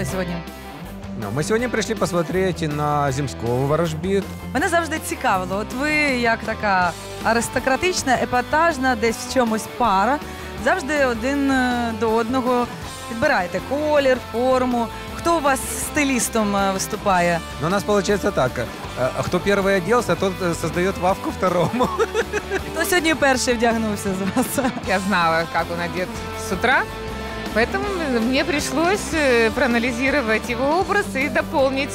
На кого прийшли сьогодні? Ну, Мы сегодня пришли посмотреть на Земского ворожбит. Мене завжди цікавило. От ви як така аристократична, епатажна, десь в чомусь пара, завжди один е, до одного підбираєте колір, форму. Хто у вас стилістом е, виступає? Но у нас получается так. э, а Кто первый оделся, тот э, создает лавку второму. Хто сьогодні перший вдягнувся з вас? Я знала, как он одет с утра, поэтому мне пришлось э, проанализировать его образ и дополнить.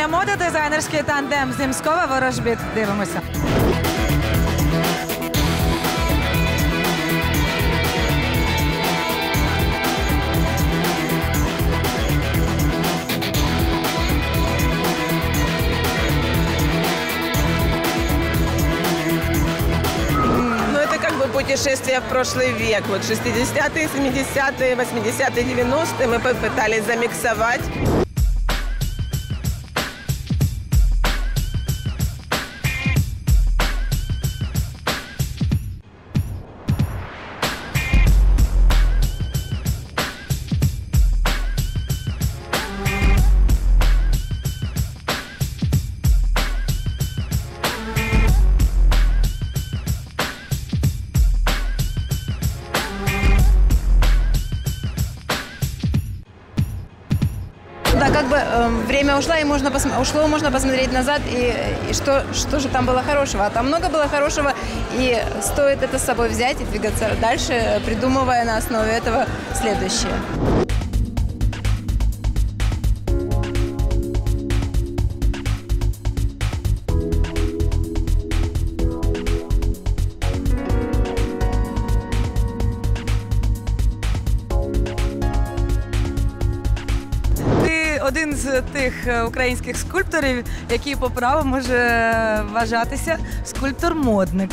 українського тижня моди дизайнерський тандем Зімськова ворожбіт. Дивимося. Ну, это как бы путешествие в прошлый век. Вот 60-е, 70-е, 80-е, 90-е мы попытались замиксовать. Время ушло, и можно посм- ушло, можно посмотреть назад, и, и что, что же там было хорошего. А там много было хорошего, и стоит это с собой взять и двигаться дальше, придумывая на основе этого следующее. З тих е, українських скульпторів, який по праву може вважатися скульптор-модник.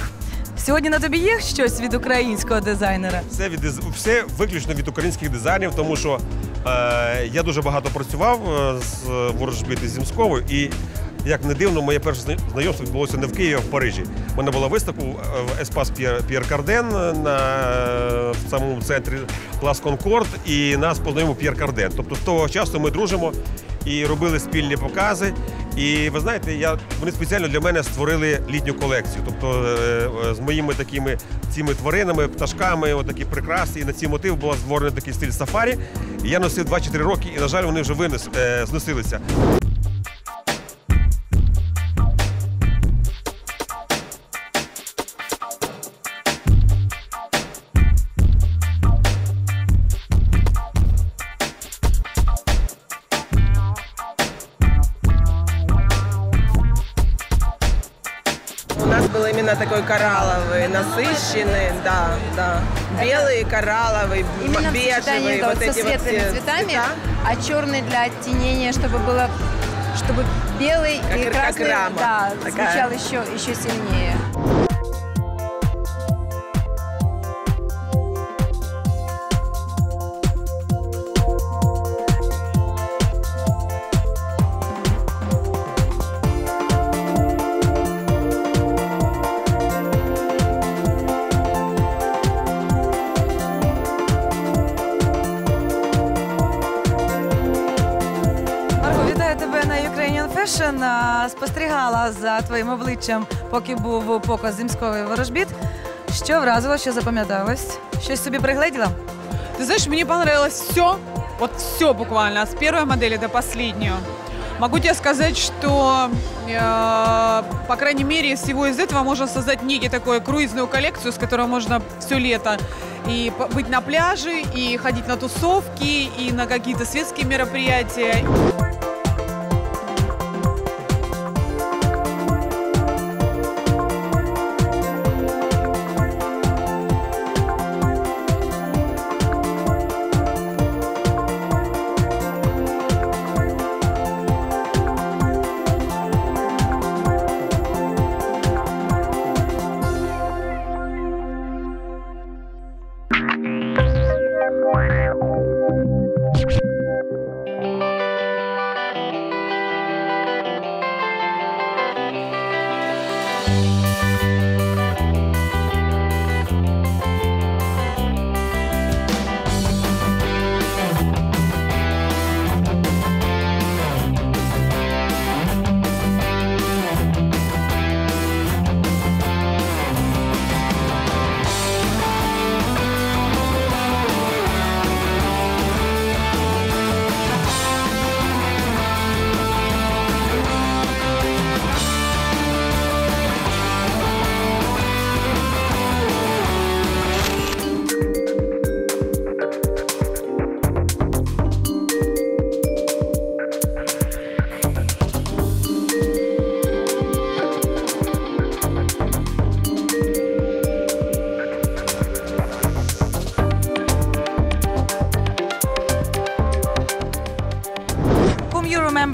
Сьогодні на тобі є щось від українського дизайнера? Все від все виключно від українських дизайнерів, тому що е, я дуже багато працював е, з ворожбити Зімськовою, і як не дивно, моє перше знайомство відбулося не в Києві, а в Парижі. У мене була виставка е, в Еспас П'єр, Карден на е, в самому центрі Клас Конкорд, і нас познайомив П'єр Карден. Тобто з того часу ми дружимо і робили спільні покази. І ви знаєте, я вони спеціально для мене створили літню колекцію. Тобто е, з моїми такими цими тваринами, пташками, отакі прекрасні. І на ці мотив була створена такий стиль сафарі. Я носив 2-4 роки, і на жаль, вони вже винес зносилися. Насыщенный, да, да. Белый, коралловый, Именно да, вот вот эти вот все цветами, цвета. а черный для оттенения, чтобы было, чтобы белый Как- и как красный, рама да, такая. звучал еще, еще сильнее. Спостерігала за твоїм обличчям, поки був показ зімської ворожбіт. Що вразило, що запам'яталось? Щось собі пригледіла? Ты знаешь, мне понравилось все, вот все буквально, с первой модели до последнюю. Могу тебе сказать, что, э, по крайней мере, из всего из этого можно создать некий такую круизную коллекцию, с которой можно все лето и по- быть на пляже, и ходить на тусовки, и на какие-то светские мероприятия.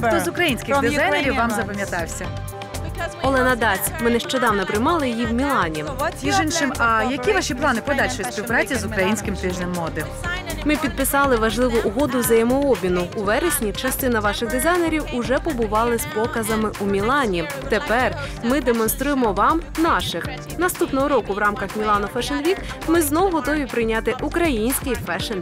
Хто з українських From дизайнерів Ukrainian вам запам'ятався? Олена Даць. Ми нещодавно приймали її в Мілані. Між іншим, а які ваші плани подальшої співпраці з українським тижнем моди? Ми підписали важливу угоду взаємообміну. У вересні частина ваших дизайнерів уже побували з показами у Мілані. Тепер ми демонструємо вам наших. Наступного року в рамках Мілано Fashion Week ми знов готові прийняти український фешн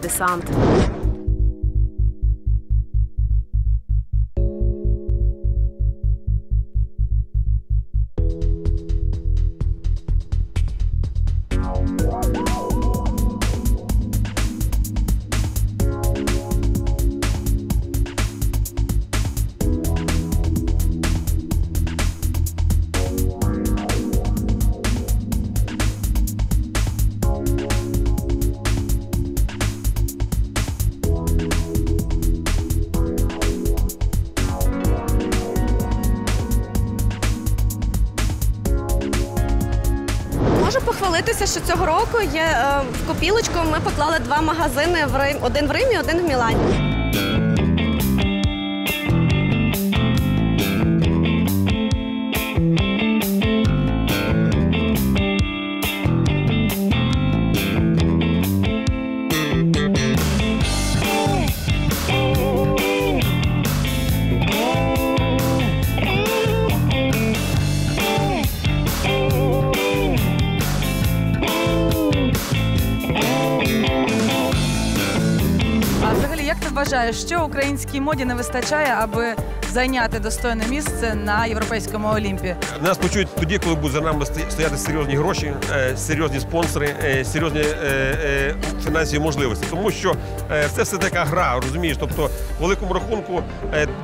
Похвалитися, що цього року є е, в копілочку. Ми поклали два магазини в Рим, один в Римі, один в Мілані. Вважаєш, що українській моді не вистачає, аби зайняти достойне місце на європейському Олімпі? Нас почують тоді, коли будуть за нами стояти серйозні гроші, е, серйозні спонсори, е, серйозні е, фінансові можливості. Тому що це все така гра, розумієш? Тобто, в великому рахунку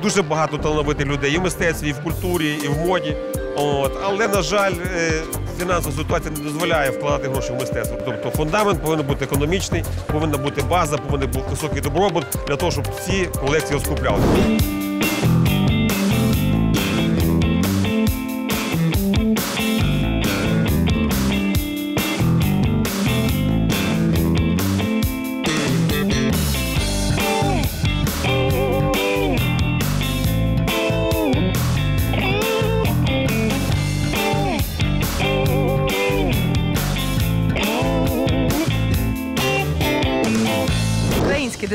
дуже багато талановитих людей і в мистецтві, і в культурі, і в моді. От, але на жаль, фінансова ситуація не дозволяє вкладати гроші в мистецтво. Тобто фундамент повинен бути економічний, повинна бути база, повинен бути високий добробут для того, щоб ці колекції розкупляли.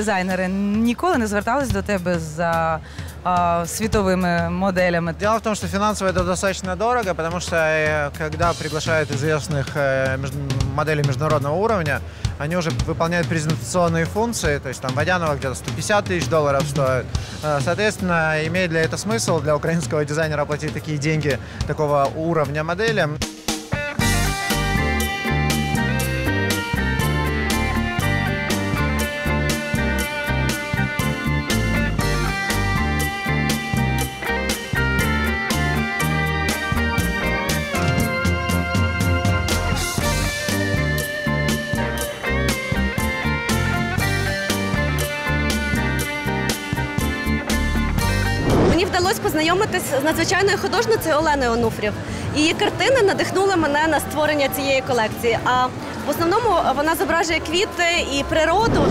Дизайнери ніколи не звертались до тебе за а, світовими моделями. Дело в том, что финансово это достаточно дорого, потому что э, когда приглашают известных э, моделей международного уровня, они уже выполняют презентационные функции, то есть там Водянова где-то 150 тысяч долларов стоит. Э, Соответственно, имеет ли это смысл для украинского дизайнера платить такие деньги такого уровня моделям? Мені вдалося познайомитись з надзвичайною художницею Оленою Онуфрів. Її картини надихнули мене на створення цієї колекції. А в основному вона зображує квіти і природу.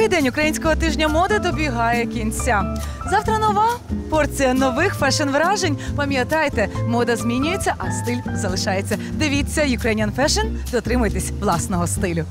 Другий день українського тижня моди добігає кінця. Завтра нова порція нових фешн-вражень. Пам'ятайте, мода змінюється, а стиль залишається. Дивіться Ukrainian Fashion, дотримуйтесь власного стилю.